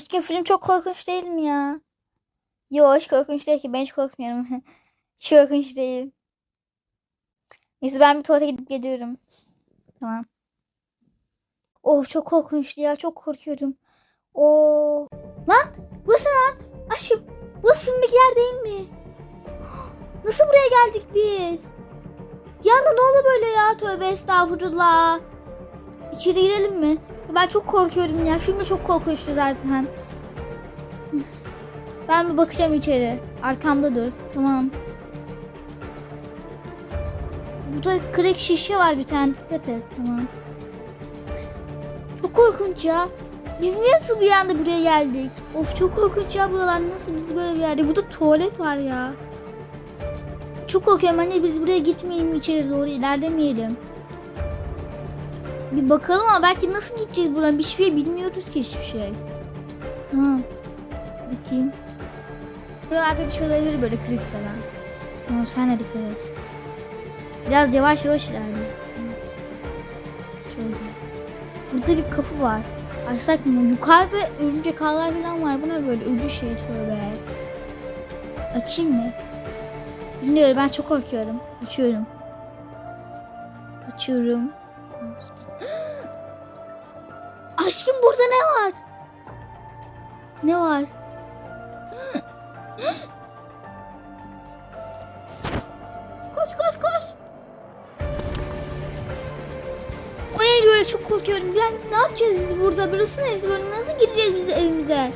Aşkım film çok korkunç değil mi ya? Yo hiç korkunç değil ki. Ben hiç korkmuyorum. hiç korkunç değil. Neyse ben bir tuvalete gidip geliyorum. Tamam. Oh çok korkunçtu ya. Çok korkuyorum. Oh. Lan burası lan. Aşkım burası filmdeki yer değil mi? Nasıl buraya geldik biz? Bir ne oldu böyle ya? Tövbe estağfurullah. İçeri girelim mi? Ben çok korkuyorum ya. Filmi çok korkunçtu zaten. Ben bir bakacağım içeri. Arkamda dur. Tamam. Burada kırık şişe var bir tane. Dikkat et. Tamam. Çok korkunç ya. Biz niye nasıl bir anda buraya geldik? Of çok korkunç ya buralar. Nasıl biz böyle bir yerde? Burada tuvalet var ya. Çok korkuyorum anne biz buraya gitmeyelim içeri doğru ilerlemeyelim. Bir bakalım ama belki nasıl gideceğiz buradan bir şey bilmiyoruz ki hiçbir şey. Tamam. Bakayım. Buralarda bir şey olabilir böyle kırık falan. Tamam sen de dikkat et. Biraz yavaş yavaş ilerle. Şöyle. Burada bir kapı var. Açsak mı? Yukarıda örümcek ağlar falan var. Bu ne böyle öcü şey tövbe. Açayım mı? Bilmiyorum ben çok korkuyorum. Açıyorum. Açıyorum. Aşkım burada ne var? Ne var? koş koş koş. O neydi öyle çok korkuyorum. Yani ne yapacağız biz burada? Burası neresi böyle? Nasıl gideceğiz biz evimize?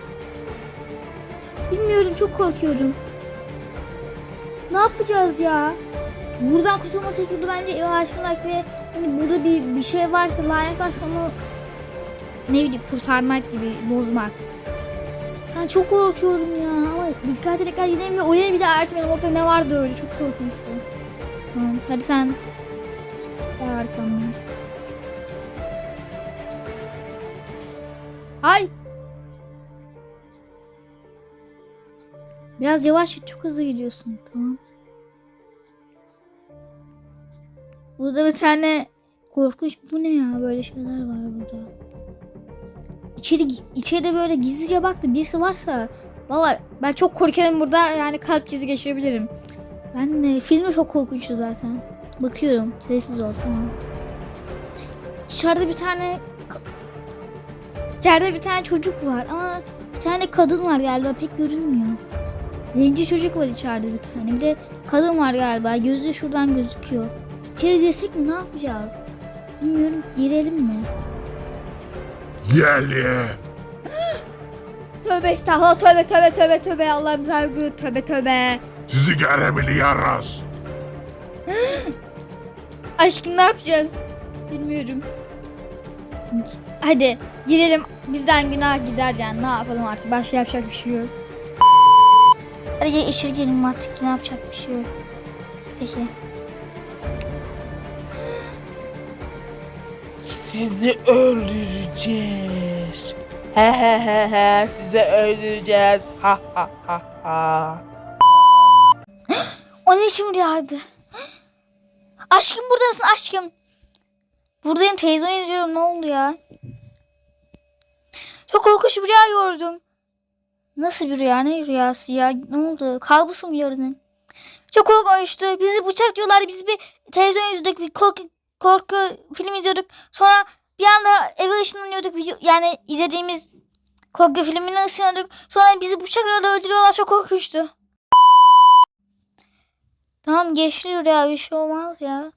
Bilmiyorum çok korkuyorum. Ne yapacağız ya? Buradan kurtulma tek yolu bence eve aşkınmak ve hani burada bir bir şey varsa lanet varsa onu ne bileyim kurtarmak gibi bozmak. Ben çok korkuyorum ya ama dikkat dikkat gidemiyor. Oraya bir de artmayalım orada ne vardı öyle çok korkunçtu. Tamam hadi sen gel arkamdan. Ay. Biraz yavaş git çok hızlı gidiyorsun tamam. Burada bir tane korkunç bu ne ya böyle şeyler var burada. İçeri içeride böyle gizlice baktı birisi varsa valla ben çok korkarım burada yani kalp krizi geçirebilirim. Ben de filmi çok korkunçtu zaten. Bakıyorum sessiz ol tamam. İçeride bir tane İçeride bir tane çocuk var ama bir tane kadın var galiba pek görünmüyor. Zenci çocuk var içeride bir tane. Bir de kadın var galiba. Gözü şuradan gözüküyor. İçeri girsek mi ne yapacağız? Bilmiyorum girelim mi? Gel ye. Tövbe estağfurullah tövbe tövbe tövbe tövbe Allah'ım saygı tövbe tövbe. Sizi görebiliyoruz. Aşkım ne yapacağız? Bilmiyorum. Hadi girelim bizden günah gider can ne yapalım artık başka yapacak bir şey yok. Hadi gel içeri girelim artık ne yapacak bir şey yok. Peki. Sizi öldüreceğiz. He he he he sizi öldüreceğiz. Ha ha ha ha. O ne için rüyaydı? Aşkım burada mısın aşkım? Buradayım televizyon izliyorum ne oldu ya? Çok korkunç bir rüya gördüm. Nasıl bir rüya ne rüyası ya ne oldu? Kabus mu gördün? Çok korkunçtu. Bizi bıçak diyorlar. Biz bir televizyon izliyorduk. Bir korku, korku film izliyorduk. Sonra bir anda eve ışınlanıyorduk. Yani izlediğimiz korku filmine ışınlanıyorduk. Sonra bizi bıçaklarla öldürüyorlar. Çok korkunçtu. Tamam geçti rüya bir şey olmaz ya.